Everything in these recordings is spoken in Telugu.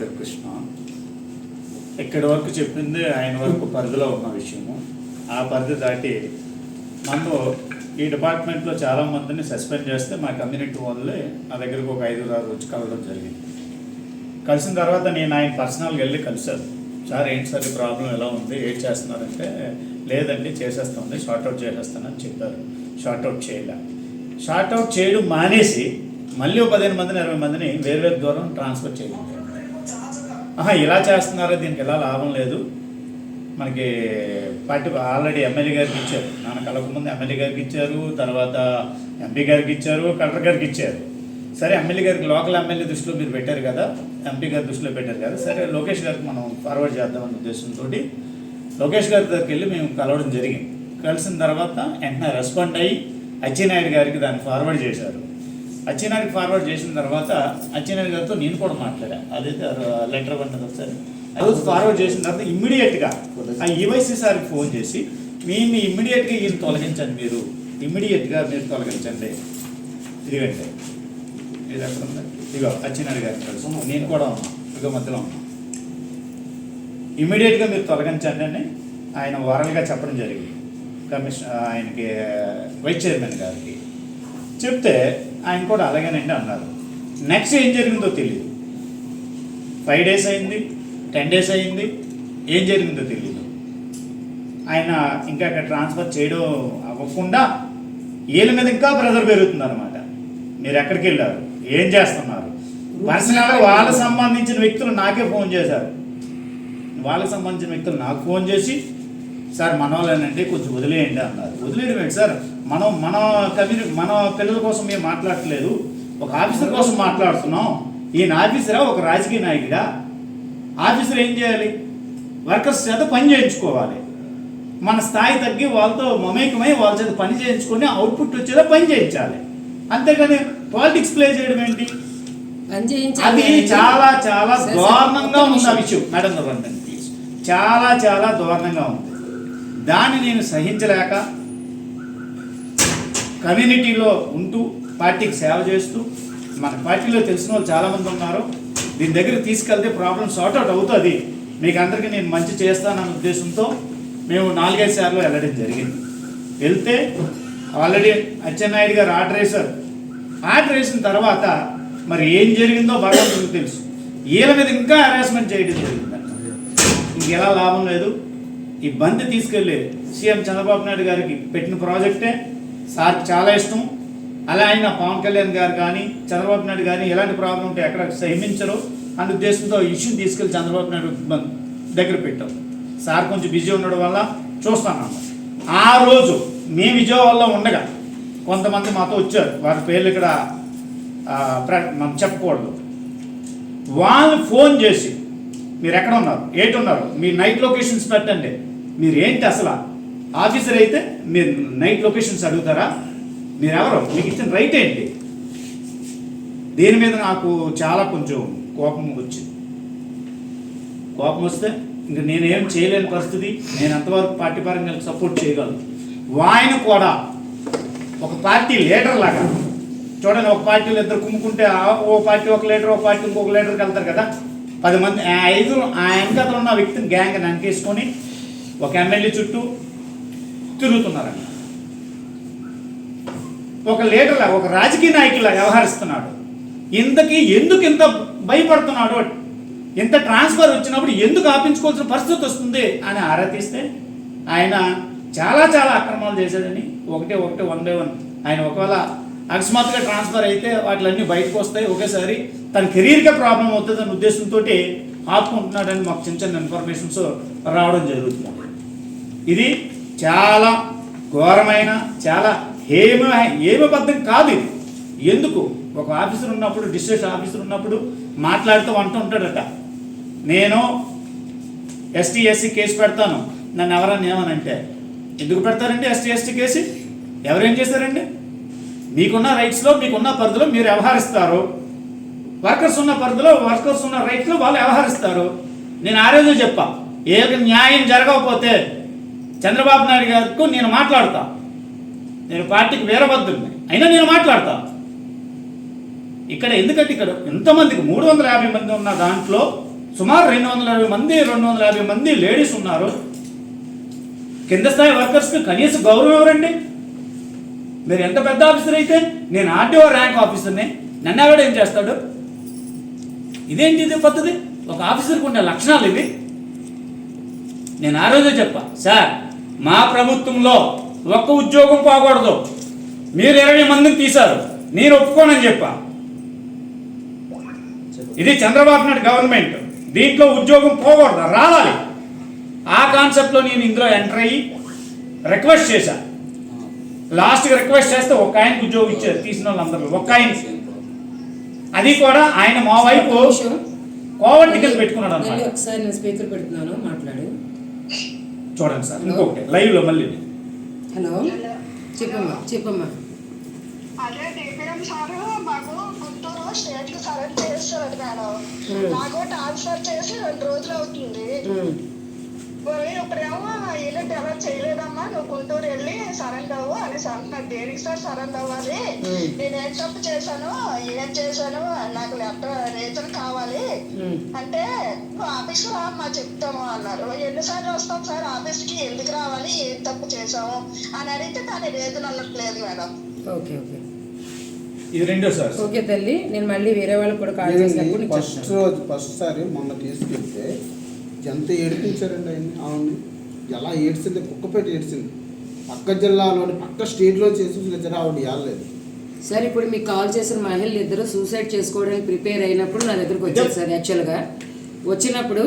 పేరు కృష్ణ. ఇక్కడి వరకు చెప్పింది ఆయన వరకు పరిధిలో ఉన్న విషయము. ఆ పరిధి దాటి నన్ను ఈ డిపార్ట్మెంట్లో చాలా మందిని సస్పెండ్ చేస్తే మా కమ్యూనిటీ వాళ్ళే నా దగ్గరకు ఒక ఐదు ఆరు వచ్చి కలవడం జరిగింది. కలిసిన తర్వాత నేను ఆయన పర్సనల్గా వెళ్ళి కలిశాను. సార్ ఏంటి సార్ ఈ ప్రాబ్లం ఎలా ఉంది? ఏం చేస్తున్నారంటే లేదండి చేసేస్తుంది షార్ట్అవుట్ చేసేస్తానని చెప్పారు. షార్ట్అవుట్ చేయలే. షార్ట్అవుట్ చేయడం మానేసి మళ్ళీ ఒక పదిహేను మందిని ఇరవై మందిని వేరు వేరు దూరం ట్రాన్స్ఫర్ చేయాలి ఇలా చేస్తున్నారో? దీనికి ఎలా లాభం లేదు. మనకి పార్టీ ఆల్రెడీ ఎమ్మెల్యే గారికి ఇచ్చారు. నాన్న కలవకముందు ఎమ్మెల్యే గారికి ఇచ్చారు తర్వాత ఎంపీ గారికి ఇచ్చారు కలెక్టర్ గారికి ఇచ్చారు. సరే ఎమ్మెల్యే గారికి లోకల్ ఎమ్మెల్యే దృష్టిలో మీరు పెట్టారు కదా ఎంపీ గారి దృష్టిలో పెట్టారు కదా సరే లోకేష్ గారికి మనం ఫార్వర్డ్ చేద్దామనే ఉద్దేశంతో లోకేష్ గారి దగ్గరికి వెళ్ళి మేము కలవడం జరిగింది. కలిసిన తర్వాత వెంటనే రెస్పాండ్ అయ్యి అచ్చెన్నాయుడు గారికి దాన్ని ఫార్వర్డ్ చేశారు. అచ్చెన్నాయుడికి ఫార్వర్డ్ చేసిన తర్వాత అచ్చెన్నాయుడు గారితో నేను కూడా మాట్లాడా. అదే లెటర్ పడినది ఒకసారి. ఆ రోజు ఫార్వర్డ్ చేసిన తర్వాత ఇమ్మీడియట్గా ఆ ఈవైసీ సార్కి ఫోన్ చేసి మీ ఇమ్మీడియట్గా ఈయన తొలగించండి మీరు. ఇమ్మీడియట్గా మీరు తొలగించండి. ఇదిగంటే ఇది ఎక్కడ ఉంది? ఇగో అచ్చెన్నాయుడు గారిని కలుసు నేను కూడా ఉన్నా. ఇగో మధ్యలో ఉన్నా. ఇమ్మీడియట్గా మీరు తొలగించండి అని ఆయన వరల్గా చెప్పడం జరిగింది. కమిషన్ ఆయనకి వైస్ చైర్మన్ గారికి. చెప్తే ఆయన కూడా అలాగేనండి అన్నారు. నెక్స్ట్ ఏం జరిగిందో తెలియదు ఫైవ్ డేస్ అయింది టెన్ డేస్ అయింది ఏం జరిగిందో తెలియదు ఆయన ఇంకా అక్కడ ట్రాన్స్ఫర్ చేయడం అవ్వకుండా వీళ్ళ మీద ఇంకా ప్రెజర్ పెరుగుతుంది అనమాట మీరు ఎక్కడికి వెళ్ళారు? ఏం చేస్తున్నారు? పర్సనల్గా వాళ్ళకి సంబంధించిన వ్యక్తులు నాకే ఫోన్ చేశారు. వాళ్ళకి సంబంధించిన వ్యక్తులు నాకు ఫోన్ చేసి సార్ మన వాళ్ళనంటే కొంచెం వదిలేయండి అన్నారు. వదిలేయడం ఏంటి సార్? మనం మన కమ్యూనిటీ మన పిల్లల కోసం మేము మాట్లాడట్లేదు? ఒక ఆఫీసర్ కోసం మాట్లాడుతున్నాం. ఈయన ఆఫీసరా? ఒక రాజకీయ నాయకుడా? ఆఫీసర్ ఏం చేయాలి? వర్కర్స్ చేత పని చేయించుకోవాలి. మన స్థాయి తగ్గి వాళ్ళతో మమేకమై వాళ్ళ చేత పని చేయించుకొని అవుట్పుట్ వచ్చేలా పని చేయించాలి. అంతేగాని పాలిటిక్స్ ప్లే చేయడం ఏంటి అది చాలా చాలా దారుణంగా ఉంది ఆ. విషయం. మేడం చాలా చాలా దారుణంగా ఉంది. దాన్ని నేను సహించలేక కమ్యూనిటీలో ఉంటూ పార్టీకి సేవ చేస్తూ మన పార్టీలో తెలిసిన వాళ్ళు చాలామంది ఉన్నారు. దీని దగ్గర తీసుకెళ్తే ప్రాబ్లం సార్ట్అవుట్ అవుతుంది. మీకు అందరికీ నేను మంచి చేస్తానన్న ఉద్దేశంతో మేము నాలుగైదు సార్లు వెళ్ళడం జరిగింది. వెళ్తే ఆల్రెడీ అచ్చెన్నాయుడు గారు ఆర్డర్ వేశారు. ఆర్డర్ వేసిన తర్వాత మరి ఏం జరిగిందో భగవంతుడికి తెలుసు. వీళ్ళ మీద ఇంకా హరాస్మెంట్ చేయడం జరిగిందంట. ఇంకెలా లాభం లేదు. ఈ బంద్ తీసుకెళ్ళి సీఎం చంద్రబాబు నాయుడు గారికి పెట్టిన ప్రాజెక్టే. సార్ చాలా ఇష్టం. అలా ఆయన పవన్ కళ్యాణ్ గారు కానీ చంద్రబాబు నాయుడు కానీ ఎలాంటి ప్రాబ్లం ఉంటే ఎక్కడ సహించరు. అన్న ఉద్దేశంతో ఇష్యూని తీసుకెళ్ళి చంద్రబాబు నాయుడు దగ్గర పెట్టాం. సార్ కొంచెం బిజీ ఉండడం వల్ల చూస్తాను ఆ రోజు మేము విజయవాడలో ఉండగా కొంతమంది మాతో వచ్చారు. వారి పేర్లు ఇక్కడ ప్ర- మనం చెప్పకూడదు. వాళ్ళు ఫోన్ చేసి మీరు ఎక్కడ ఉన్నారు? ఏటున్నారు? మీ నైట్ లొకేషన్స్ పెట్టండి. మీరు ఏంటి అసలు ఆఫీసర్ అయితే మీరు నైట్ లొకేషన్స్ అడుగుతారా? మీరు ఎవరు మీకు ఇచ్చిన రైట్ ఏంటి? దీని మీద నాకు చాలా కొంచెం కోపం వచ్చింది. కోపం వస్తే ఇంక నేనేం చేయలేని పరిస్థితి. నేను ఎంతవరకు పార్టీ పరంగా సపోర్ట్ చేయగలను. ఆయన కూడా ఒక పార్టీ లీడర్ లాగా చూడండి ఒక పార్టీలో ఇద్దరు కుమ్ముకుంటే ఓ పార్టీ ఒక లీడర్ ఒక పార్టీ ఇంకొక లీడర్కి వెళ్తారు కదా. పది మంది ఆ ఐదు ఆ వెనకాతలో ఉన్న వ్యక్తిని గ్యాంగ్ అంకేసుకొని ఒక ఎమ్మెల్యే చుట్టూ తిరుగుతున్నారండి ఒక లీడర్లా ఒక రాజకీయ నాయకులా వ్యవహరిస్తున్నాడు. ఇంతకీ ఎందుకు ఇంత భయపడుతున్నాడు? ఇంత ట్రాన్స్ఫర్ వచ్చినప్పుడు ఎందుకు ఆపించుకోవాల్సిన పరిస్థితి వస్తుంది అని ఆరా తీస్తే ఆయన చాలా చాలా అక్రమాలు చేశాడని ఒకటే ఒకటే వన్ బై వన్. ఆయన ఒకవేళ అకస్మాత్తుగా ట్రాన్స్ఫర్ అయితే వాటిలన్నీ బయటకు వస్తాయి. ఒకేసారి తన కెరీర్కే ప్రాబ్లం అవుతుంది అనే ఉద్దేశంతో ఆపుకుంటున్నాడని మాకు చిన్న చిన్న ఇన్ఫర్మేషన్స్ రావడం జరుగుతుంది. ఇది చాలా ఘోరమైన చాలా హేమ హేమబద్ధం కాదు ఇది. ఎందుకు? ఒక ఆఫీసర్ ఉన్నప్పుడు డిస్ట్రిక్ట్ ఆఫీసర్ ఉన్నప్పుడు మాట్లాడుతూ అంటూ ఉంటాడట. నేను ఎస్టీ ఎస్సీ కేసు పెడతాను. నన్ను ఎవరన్నా ఏమనంటే ఎందుకు పెడతారండి ఎస్టీ ఎస్టీ కేసు? ఎవరేం చేశారండి? మీకున్న రైట్స్లో మీకున్న పరిధిలో మీరు వ్యవహరిస్తారు. వర్కర్స్ ఉన్న పరిధిలో వర్కర్స్ ఉన్న రైట్లో వాళ్ళు వ్యవహరిస్తారు. నేను ఆ రోజు చెప్పా ఏ న్యాయం జరగకపోతే చంద్రబాబు నాయుడు గారికి నేను మాట్లాడతా. నేను పార్టీకి వీరభద్రుడిని అయినా నేను మాట్లాడతా. ఇక్కడ ఎందుకంటే ఇక్కడ ఎంతమందికి? మూడు వందల యాభై మంది ఉన్న దాంట్లో సుమారు రెండు వందల యాభై మంది రెండు వందల యాభై మంది లేడీస్ ఉన్నారు. కింద స్థాయి వర్కర్స్కి కనీస గౌరవం ఎవరండి? మీరు ఎంత పెద్ద ఆఫీసర్ అయితే? నేను ఆర్టీఓ ర్యాంక్ ఆఫీసర్ని. నన్ను ఎవడ ఏం చేస్తాడు? ఇదేంటి ఇది పద్ధతి? ఒక ఆఫీసర్కి ఉండే లక్షణాలు ఇవి. నేను ఆ రోజే చెప్పా సార్ మా ప్రభుత్వంలో ఒక్క ఉద్యోగం పోకూడదు. మీరు ఇరవై మందిని తీశారు. నేను ఒప్పుకోనని చెప్పా. ఇది చంద్రబాబు నాయుడు గవర్నమెంట్. దీంట్లో ఉద్యోగం పోకూడదు. రావాలి. ఆ కాన్సెప్ట్లో నేను ఇందులో ఎంటర్ అయ్యి రిక్వెస్ట్ చేశా. లాస్ట్కి రిక్వెస్ట్ చేస్తే ఒక ఆయనకు ఉద్యోగం ఇచ్చారు. తీసిన వాళ్ళందరూ ఒక్క ఆయన అది కూడా ఆయన మా వైపు ఒక్క నిమిషం. కోవర్ టికెట్ పెట్టుకున్నాడు అనమాట ఒకసారి నేను స్పీకర్ పెడుతున్నాను మాట్లాడు. చూడండి సార్. ఇంకొకటి. లైవ్లో మళ్ళీ హలో? చెప్పమ్మా చెప్పమ్మా. అదే డిపిఎం సార్ మాకు గుంటూరు స్టేట్కి సరెండర్ చేస్తారట మేడం. నాకు ట్రాన్స్ఫర్ చేసి రెండు రోజులు అవుతుంది. ఉమ్, మరి ఇప్పుడేమో వీళ్ళు డెవలప్ చేయలేదమ్మా? నువ్వు గుంటూరు వెళ్ళి సరెండర్ అనేసి అంటున్నారు దేనికి సార్ సరెండర్ అవ్వాలి. నేను ఏం తప్పు చేశాను? ఏం చేశాను? నాకు లెటర్ రీజన్ కావాలి. అంటే నువ్వు ఆఫీస్కి రామ్మా చెప్తాము అన్నారు. ఎన్నిసార్లు వస్తాం సార్ ఆఫీస్కి? ఎందుకు రావాలి? ఏం తప్పు చేసాము అని అడిగితే దాని రీజన్ అనట్లేదు మేడం. Okay okay. ఇది రెండో సార్. ఓకే తల్లి నేను మళ్ళీ వేరే వాళ్ళకి కూడా కాల్ చేసినప్పుడు ఫస్ట్ రోజు ఫస్ట్ సారి మొన్న తీసుకెళ్తే ఎంత ఏడిపించారండి ఆయన్ని? అవును. ఎలా ఏడ్చింది? కుక్కపేట ఏడ్చింది. పక్క జిల్లాలోని పక్క స్టేట్లో చేసి సరే ఆవిడ ఇవ్వలేదు సార్ ఇప్పుడు మీకు కాల్ చేసిన మహిళలు ఇద్దరు సూసైడ్ చేసుకోవడానికి ప్రిపేర్ అయినప్పుడు నా దగ్గరకు వచ్చారు సార్ యాక్చువల్గా వచ్చినప్పుడు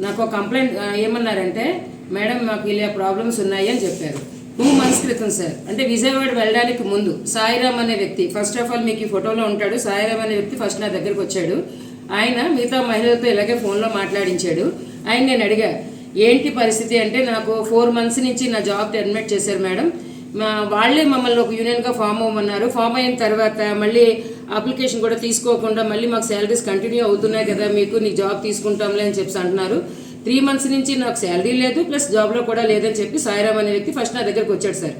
నాకు ఒక కంప్లైంట్ ఏమన్నారంటే మేడం మాకు ఇలా ప్రాబ్లమ్స్ ఉన్నాయి అని చెప్పారు. టూ మంత్స్ క్రితం సార్. అంటే విజయవాడ వెళ్ళడానికి ముందు సాయిరామ్ అనే వ్యక్తి ఫస్ట్ ఆఫ్ ఆల్ మీకు ఈ ఫోటోలో ఉంటాడు సాయిరామ్ అనే వ్యక్తి ఫస్ట్ నా దగ్గరకు వచ్చాడు. ఆయన మిగతా మహిళలతో ఇలాగే ఫోన్లో మాట్లాడించాడు. ఆయన నేను అడిగా ఏంటి పరిస్థితి అంటే నాకు ఫోర్ మంత్స్ నుంచి నా జాబ్ టెర్మినేట్ చేశారు మేడం. మా వాళ్ళే మమ్మల్ని ఒక యూనియన్గా ఫామ్ అవ్వమన్నారు. ఫామ్ అయిన తర్వాత మళ్ళీ అప్లికేషన్ కూడా తీసుకోకుండా మళ్ళీ మాకు శాలరీస్ కంటిన్యూ అవుతున్నాయి కదా మీకు నీ జాబ్ తీసుకుంటాంలే అని చెప్పి అంటున్నారు. త్రీ మంత్స్ నుంచి నాకు శాలరీ లేదు ప్లస్ జాబ్లో కూడా లేదని చెప్పి సాయిరామ్ అనే వ్యక్తి ఫస్ట్ నా దగ్గరకు వచ్చాడు సార్.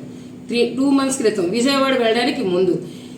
త్రీ టూ మంత్స్ క్రితం విజయవాడ వెళ్ళడానికి ముందు.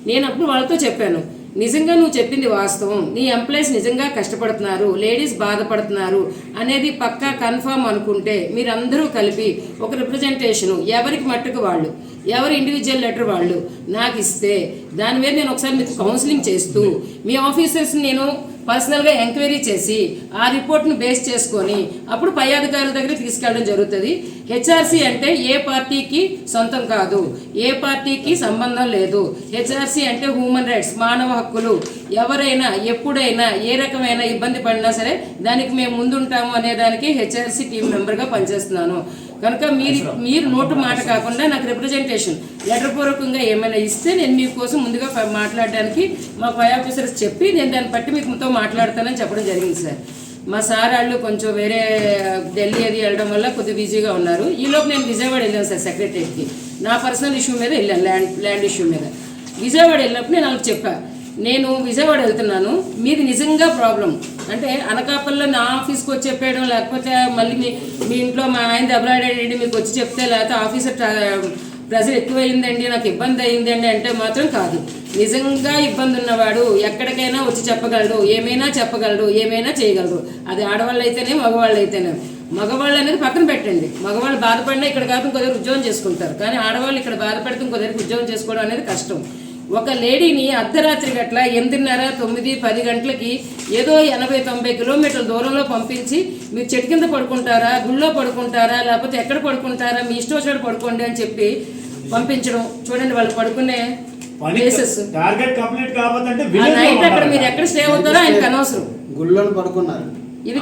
నేను అప్పుడు వాళ్ళతో చెప్పాను నిజంగా నువ్వు చెప్పింది వాస్తవం. నీ ఎంప్లాయీస్ నిజంగా కష్టపడుతున్నారు లేడీస్ బాధపడుతున్నారు అనేది పక్కా కన్ఫామ్ అనుకుంటే మీరందరూ కలిపి ఒక రిప్రజెంటేషను ఎవరికి మట్టుకు వాళ్ళు ఎవరి ఇండివిజువల్ లెటర్ వాళ్ళు నాకు ఇస్తే దాని మీద నేను ఒకసారి మీకు కౌన్సిలింగ్ చేస్తూ మీ ఆఫీసర్స్ నేను పర్సనల్గా ఎంక్వైరీ చేసి ఆ రిపోర్ట్ను బేస్ చేసుకొని అప్పుడు పై అధికారుల దగ్గర తీసుకెళ్ళడం జరుగుతుంది. హెచ్ఆర్సీ అంటే ఏ పార్టీకి సొంతం కాదు ఏ పార్టీకి సంబంధం లేదు. హెచ్ఆర్సీ అంటే హ్యూమన్ రైట్స్ మానవ హక్కులు. ఎవరైనా ఎప్పుడైనా ఏ రకమైన ఇబ్బంది పడినా సరే దానికి మేము ముందుంటాము అనే దానికి హెచ్ఆర్సీ టీం మెంబర్గా పనిచేస్తున్నాను. కనుక మీరు మీరు నోటు మాట కాకుండా నాకు రిప్రజెంటేషన్ లెటర్ పూర్వకంగా ఏమైనా ఇస్తే నేను మీకోసం ముందుగా మాట్లాడడానికి మా పై ఆఫీసర్స్ చెప్పి నేను దాన్ని బట్టి మీతో మాట్లాడతానని చెప్పడం జరిగింది సార్ మా సార్ వాళ్ళు కొంచెం వేరే ఢిల్లీ అది వెళ్ళడం వల్ల కొద్దిగా బిజీగా ఉన్నారు. ఈలోపు నేను విజయవాడ వెళ్ళాను సార్ సెక్రటరీకి నా పర్సనల్ ఇష్యూ మీద వెళ్ళాను ల్యాండ్ ల్యాండ్ ఇష్యూ మీద. విజయవాడ వెళ్ళినప్పుడు నేను వాళ్ళకి చెప్పా నేను విజయవాడ వెళ్తున్నాను మీది నిజంగా ప్రాబ్లం. అంటే అనకాపల్లిలో నా ఆఫీస్కి వచ్చి చెప్పేయడం లేకపోతే మళ్ళీ మీ మీ ఇంట్లో మా ఆయన దెబ్బలాడాడండి మీకు వచ్చి చెప్తే లేకపోతే ఆఫీసర్ ప్రెజర్ ఎక్కువైందండి నాకు ఇబ్బంది అయిందండి అంటే మాత్రం కాదు. నిజంగా ఇబ్బంది ఉన్నవాడు ఎక్కడికైనా వచ్చి చెప్పగలడు ఏమైనా చెప్పగలడు ఏమైనా చేయగలడు. అది ఆడవాళ్ళు అయితేనే మగవాళ్ళు అయితేనే మగవాళ్ళు అనేది పక్కన పెట్టండి. మగవాళ్ళు బాధపడినా ఇక్కడ కాదు ఇంకో దగ్గర ఉద్యోగం చేసుకుంటారు. కానీ ఆడవాళ్ళు ఇక్కడ బాధపడితే ఇంకో దగ్గర ఉద్యోగం చేసుకోవడం అనేది కష్టం. ఒక లేడీని అర్ధరాత్రి గట్ల ఎనిమిదిన్నర తొమ్మిది పది గంటలకి ఏదో ఎనభై తొంభై కిలోమీటర్ల దూరంలో పంపించి మీరు చెట్టు కింద పడుకుంటారా గుళ్ళో పడుకుంటారా లేకపోతే ఎక్కడ పడుకుంటారా మీ ఇష్టం వచ్చినట్టు పడుకోండి అని చెప్పి పంపించడం. చూడండి వాళ్ళు పడుకునే ప్లేసెస్ టార్గెట్ కంప్లీట్ నైట్ అక్కడ మీరు ఎక్కడ స్టే అవుతారో ఆయనకు అనవసరం. గుళ్ళని పడుకున్నారు. ఇది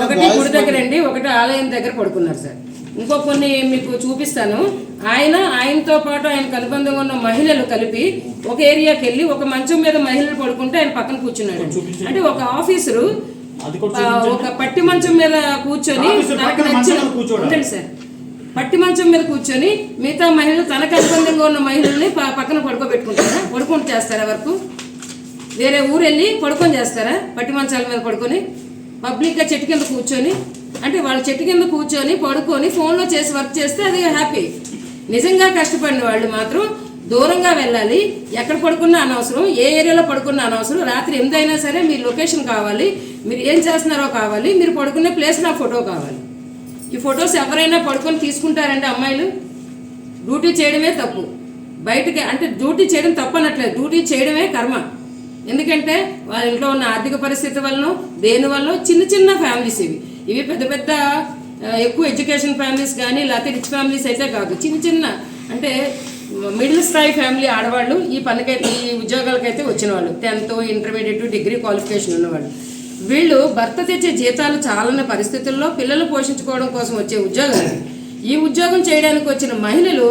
ఒకటి గుడి దగ్గర అండి ఒకటి ఆలయం దగ్గర పడుకున్నారు సార్ ఇంకో కొన్ని మీకు చూపిస్తాను. ఆయన ఆయనతో పాటు ఆయనకు అనుబంధంగా ఉన్న మహిళలు కలిపి ఒక ఏరియాకి వెళ్ళి ఒక మంచం మీద మహిళలు పడుకుంటే ఆయన పక్కన కూర్చున్నాడు. అంటే ఒక ఆఫీసరు ఒక పట్టి మంచం మీద కూర్చొని నచ్చిన కూర్చోడా? సార్ పట్టి మంచం మీద కూర్చొని మిగతా మహిళలు తనకు అనుబంధంగా ఉన్న మహిళల్ని పక్కన పడుకోబెట్టుకుంటారా? పడుకుంటూ చేస్తారా వరకు? వేరే ఊరు వెళ్ళి పడుకొని చేస్తారా? పట్టి మంచాల మీద పడుకొని పబ్లిక్గా చెట్టు కింద కూర్చొని అంటే వాళ్ళ చెట్టు కింద కూర్చొని పడుకొని ఫోన్లో చేసి వర్క్ చేస్తే అది హ్యాపీ. నిజంగా కష్టపడిన వాళ్ళు మాత్రం దూరంగా వెళ్ళాలి. ఎక్కడ పడుకున్నా అనవసరం. ఏ ఏరియాలో పడుకున్నా అనవసరం. రాత్రి ఎనిమిది అయినా సరే మీ లొకేషన్ కావాలి. మీరు ఏం చేస్తున్నారో కావాలి. మీరు పడుకునే ప్లేస్ నా ఫోటో కావాలి. ఈ ఫొటోస్ ఎవరైనా పడుకొని తీసుకుంటారండి అమ్మాయిలు? డ్యూటీ చేయడమే తప్పు. బయటకి అంటే డ్యూటీ చేయడం తప్పు అనట్లేదు డ్యూటీ చేయడమే కర్మ. ఎందుకంటే వాళ్ళ ఇంట్లో ఉన్న ఆర్థిక పరిస్థితి వలన దేని వల్ల చిన్న చిన్న ఫ్యామిలీస్ ఇవి. ఇవి పెద్ద పెద్ద ఎక్కువ ఎడ్యుకేషన్ ఫ్యామిలీస్ కానీ లేకపోతే రిచ్ ఫ్యామిలీస్ అయితే కాదు. చిన్న చిన్న అంటే మిడిల్ స్థాయి ఫ్యామిలీ ఆడవాళ్ళు ఈ పనికైతే ఈ ఉద్యోగాలకైతే వచ్చిన వాళ్ళు టెన్త్ ఇంటర్మీడియట్ డిగ్రీ క్వాలిఫికేషన్ ఉన్నవాళ్ళు. వీళ్ళు భర్త తెచ్చే జీతాలు చాలని పరిస్థితుల్లో పిల్లలు పోషించుకోవడం కోసం వచ్చే ఉద్యోగాలు ఈ ఉద్యోగం చేయడానికి వచ్చిన మహిళలు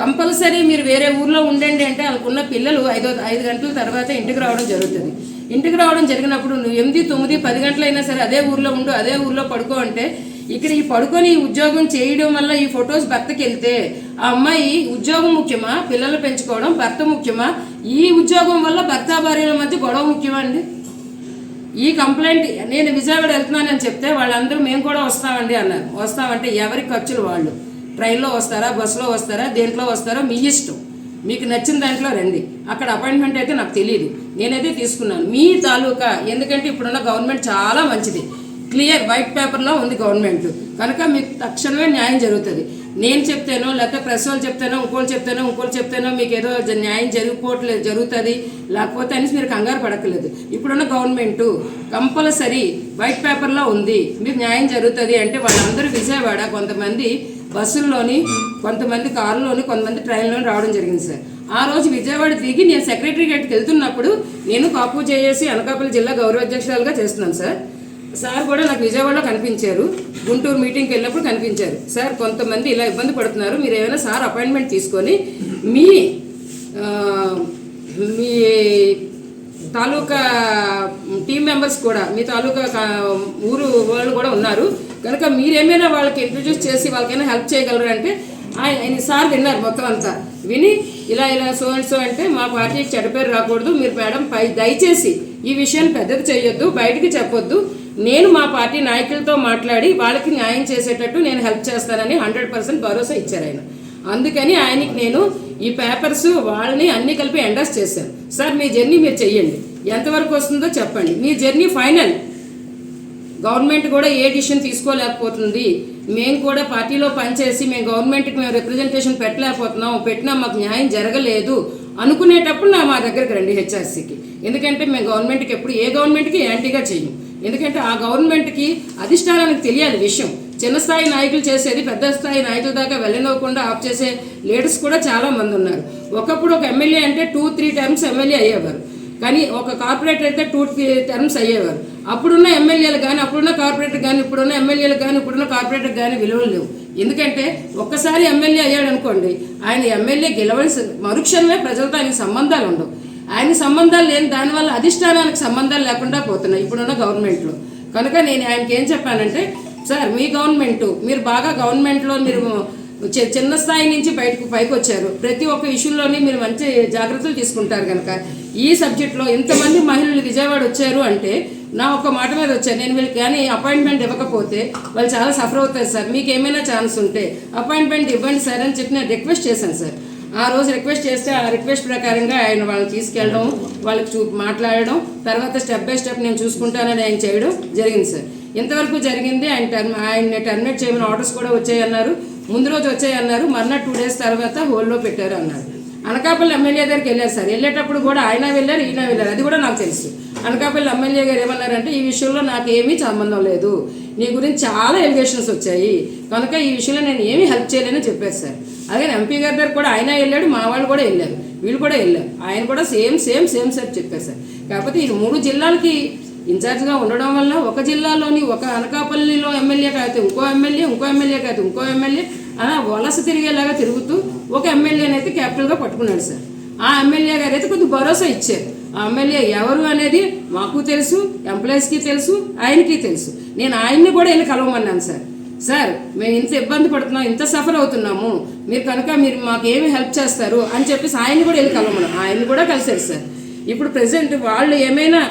కంపల్సరీ మీరు వేరే ఊర్లో ఉండండి అంటే వాళ్ళకున్న పిల్లలు ఐదో ఐదు గంటల తర్వాత ఇంటికి రావడం జరుగుతుంది. ఇంటికి రావడం జరిగినప్పుడు నువ్వు ఎనిమిది తొమ్మిది పది గంటలైనా సరే అదే ఊర్లో ఉండు అదే ఊర్లో పడుకో అంటే ఇక్కడ ఈ పడుకొని ఈ ఉద్యోగం చేయడం వల్ల ఈ ఫొటోస్ భర్తకి వెళ్తే ఆ అమ్మాయి ఉద్యోగం ముఖ్యమా పిల్లలు పెంచుకోవడం భర్త ముఖ్యమా? ఈ ఉద్యోగం వల్ల భర్త భార్యల మధ్య గొడవ ముఖ్యమా అండి? ఈ కంప్లైంట్ నేను విజయవాడ వెళ్తున్నానని చెప్తే వాళ్ళందరూ మేము కూడా వస్తామండి అన్నారు. వస్తామంటే ఎవరి ఖర్చులు వాళ్ళు? ట్రైన్లో వస్తారా? బస్సులో వస్తారా? దేంట్లో వస్తారో? మీ ఇష్టం. మీకు నచ్చిన దాంట్లో రండి. అక్కడ అపాయింట్మెంట్ అయితే నాకు తెలియదు నేనైతే తీసుకున్నాను. మీ తాలూకా ఎందుకంటే ఇప్పుడున్న గవర్నమెంట్ చాలా మంచిది. క్లియర్ వైట్ పేపర్లో ఉంది గవర్నమెంట్. కనుక మీకు తక్షణమే న్యాయం జరుగుతుంది. నేను చెప్తాను లేకపోతే ప్రెస్ వాళ్ళు చెప్తానో ఇంకోళ్ళు చెప్తానో ఇంకోళ్ళు చెప్తానో మీకు ఏదో న్యాయం జరిగిపోవట్లేదు జరుగుతుంది. లేకపోతే అనేసి మీరు కంగారు పడక్కలేదు ఇప్పుడున్న గవర్నమెంట్ కంపల్సరీ వైట్ పేపర్లో ఉంది. మీకు న్యాయం జరుగుతుంది అంటే వాళ్ళందరూ విజయవాడ కొంతమంది బస్సుల్లోని కొంతమంది కారులోని కొంతమంది ట్రైన్లోని రావడం జరిగింది సార్. ఆ రోజు విజయవాడ దిగి నేను సెక్రటరీ గేట్కి వెళ్తున్నప్పుడు నేను కాపు చేసి అనకాపల్లి జిల్లా గౌరవ అధ్యక్షురాలుగా చేస్తున్నాను సార్. సార్ కూడా నాకు విజయవాడలో కనిపించారు. గుంటూరు మీటింగ్కి వెళ్ళినప్పుడు కనిపించారు. సార్ కొంతమంది ఇలా ఇబ్బంది పడుతున్నారు. మీరు ఏమైనా సార్ అపాయింట్మెంట్ తీసుకొని మీ మీ తాలూకా టీం మెంబర్స్ కూడా మీ తాలూకా కా- ఊరు వాళ్ళు కూడా ఉన్నారు. కనుక మీరేమైనా వాళ్ళకి ఇంట్రడ్యూస్ చేసి వాళ్ళకైనా హెల్ప్ చేయగలరు అంటే ఆయన సార్ విన్నారు మొత్తం అంతా. విని ఇలా ఇలా సో అండ్ సో అంటే మా పార్టీకి చెడ్డ పేరు రాకూడదు. మీరు మేడం పై దయచేసి ఈ విషయాన్ని పెద్దది చేయొద్దు బయటికి చెప్పొద్దు. నేను మా పార్టీ నాయకులతో మాట్లాడి వాళ్ళకి న్యాయం చేసేటట్టు నేను హెల్ప్ చేస్తానని హండ్రెడ్ పర్సెంట్ భరోసా ఇచ్చారు ఆయన. అందుకని ఆయనకి నేను ఈ పేపర్స్ వాళ్ళని అన్ని కలిపి ఎండస్ చేశాను. సార్ మీ జర్నీ మీరు చెయ్యండి. ఎంతవరకు వస్తుందో చెప్పండి. మీ జర్నీ ఫైనల్. గవర్నమెంట్ కూడా ఏ డిసిషన్ తీసుకోలేకపోతుంది. మేము కూడా పార్టీలో పనిచేసి మేము గవర్నమెంట్కి మేము రిప్రజెంటేషన్ పెట్టలేకపోతున్నాం. పెట్టినా మాకు న్యాయం జరగలేదు అనుకునేటప్పుడు నా మా దగ్గరికి రండి హెచ్ఆర్సీకి. ఎందుకంటే మేము గవర్నమెంట్కి ఎప్పుడు ఏ గవర్నమెంట్కి యాంటీగా చెయ్యం. ఎందుకంటే ఆ గవర్నమెంట్కి అధిష్టానానికి తెలియాలి విషయం. చిన్న స్థాయి నాయకులు చేసేది పెద్ద స్థాయి నాయకుల దాకా వెళ్ళనివ్వకుండా ఆఫ్ చేసే లీడర్స్ కూడా చాలా మంది ఉన్నారు. ఒకప్పుడు ఒక ఎమ్మెల్యే అంటే టూ త్రీ టైమ్స్ ఎమ్మెల్యే అయ్యేవారు. కానీ ఒక కార్పొరేటర్ అయితే టూ త్రీ టర్మ్స్ అయ్యేవారు. అప్పుడున్న ఎమ్మెల్యేలు కానీ అప్పుడున్న కార్పొరేటర్ కానీ ఇప్పుడున్న ఎమ్మెల్యేలు కానీ ఇప్పుడున్న కార్పొరేటర్ కానీ విలువలు లేవు. ఎందుకంటే ఒక్కసారి ఎమ్మెల్యే అయ్యాడు అనుకోండి ఆయన ఎమ్మెల్యే గెలవలసి మరుక్షణమే ప్రజలతో ఆయన సంబంధాలు ఉండవు. ఆయన సంబంధాలు లేని దానివల్ల అధిష్టానానికి సంబంధాలు లేకుండా పోతున్నాయి ఇప్పుడున్న గవర్నమెంట్లో. కనుక నేను ఆయనకి ఏం చెప్పానంటే సార్ మీ గవర్నమెంట్ మీరు బాగా గవర్నమెంట్లో మీరు చి- చిన్న స్థాయి నుంచి బయటకు పైకి వచ్చారు ప్రతి ఒక్క ఇష్యూలోని మీరు మంచి జాగ్రత్తలు తీసుకుంటారు కనుక ఈ సబ్జెక్ట్లో ఇంతమంది మహిళలు విజయవాడ వచ్చారు అంటే నా ఒక మాట మీద వచ్చాను. నేను వీళ్ళకి కానీ అపాయింట్మెంట్ ఇవ్వకపోతే వాళ్ళు చాలా సఫర్ అవుతారు సార్. మీకు ఏమైనా ఛాన్స్ ఉంటే అపాయింట్మెంట్ ఇవ్వండి సార్ అని చెప్పి నేను రిక్వెస్ట్ చేశాను సార్. ఆ రోజు రిక్వెస్ట్ చేస్తే ఆ రిక్వెస్ట్ ప్రకారంగా ఆయన వాళ్ళని తీసుకెళ్ళడం వాళ్ళకి చూ మాట్లాడడం తర్వాత స్టెప్ బై స్టెప్ నేను చూసుకుంటానని ఆయన చేయడం జరిగింది సార్. ఇంతవరకు జరిగింది ఆయన టర్మ్ ఆయన టర్మినేట్ చేయమని ఆర్డర్స్ కూడా వచ్చాయన్నారు. ముందు రోజు వచ్చాయన్నారు మర్నాడు టూ డేస్ తర్వాత హోల్లో పెట్టారు అన్నారు. అనకాపల్లి ఎమ్మెల్యే దగ్గరికి వెళ్ళారు సార్. వెళ్ళేటప్పుడు కూడా ఆయన వెళ్ళారు ఈయన వెళ్ళారు. అది కూడా నాకు తెలుసు. అనకాపల్లి ఎమ్మెల్యే గారు ఏమన్నారంటే ఈ విషయంలో నాకు ఏమీ సంబంధం లేదు. నీ గురించి చాలా ఎలిగేషన్స్ వచ్చాయి. కనుక ఈ విషయంలో నేను ఏమీ హెల్ప్ చేయలేని చెప్పారు సార్. అలాగే ఎంపీ గారి దగ్గర కూడా ఆయన వెళ్ళాడు మా వాళ్ళు కూడా వెళ్ళారు. వీళ్ళు కూడా వెళ్ళారు. ఆయన కూడా సేమ్ సేమ్ సేమ్ సార్ చెప్పారు సార్. కాకపోతే ఈ మూడు జిల్లాలకి ఇన్ఛార్జ్గా ఉండడం వల్ల ఒక జిల్లాలోని ఒక అనకాపల్లిలో ఎమ్మెల్యే కాకపోతే ఇంకో ఎమ్మెల్యే ఇంకో ఎమ్మెల్యే కాకపోతే ఇంకో ఎమ్మెల్యే అలా వలస తిరిగేలాగా తిరుగుతూ ఒక ఎమ్మెల్యేని అయితే క్యాపిటల్గా పట్టుకున్నాడు సార్. ఆ ఎమ్మెల్యే గారు అయితే కొంచెం భరోసా ఇచ్చారు. ఆ ఎమ్మెల్యే ఎవరు అనేది మాకు తెలుసు ఎంప్లాయీస్కి తెలుసు ఆయనకి తెలుసు. నేను ఆయన్ని కూడా వెళ్ళి కలవమన్నాను సార్. సార్ మేము ఇంత ఇబ్బంది పడుతున్నాం ఇంత సఫర్ అవుతున్నాము. మీరు కనుక మీరు మాకు ఏమి హెల్ప్ చేస్తారు అని చెప్పేసి ఆయన్ని కూడా వెళ్ళి కలవమను ఆయన్ని కూడా కలిసారు సార్. ఇప్పుడు ప్రజెంట్ వాళ్ళు ఏమైనా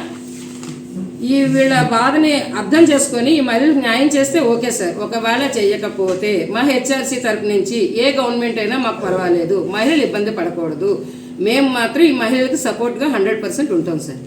ఈ వీళ్ళ బాధని అర్థం చేసుకొని ఈ మహిళలకు న్యాయం చేస్తే ఓకే సార్. ఒకవేళ చేయకపోతే మా హెచ్ఆర్సీ తరపు నుంచి ఏ గవర్నమెంట్ అయినా మాకు పర్వాలేదు. మహిళలు ఇబ్బంది పడకూడదు. మేము మాత్రం ఈ మహిళలకు సపోర్ట్గా హండ్రెడ్ పర్సెంట్ ఉంటాం సార్.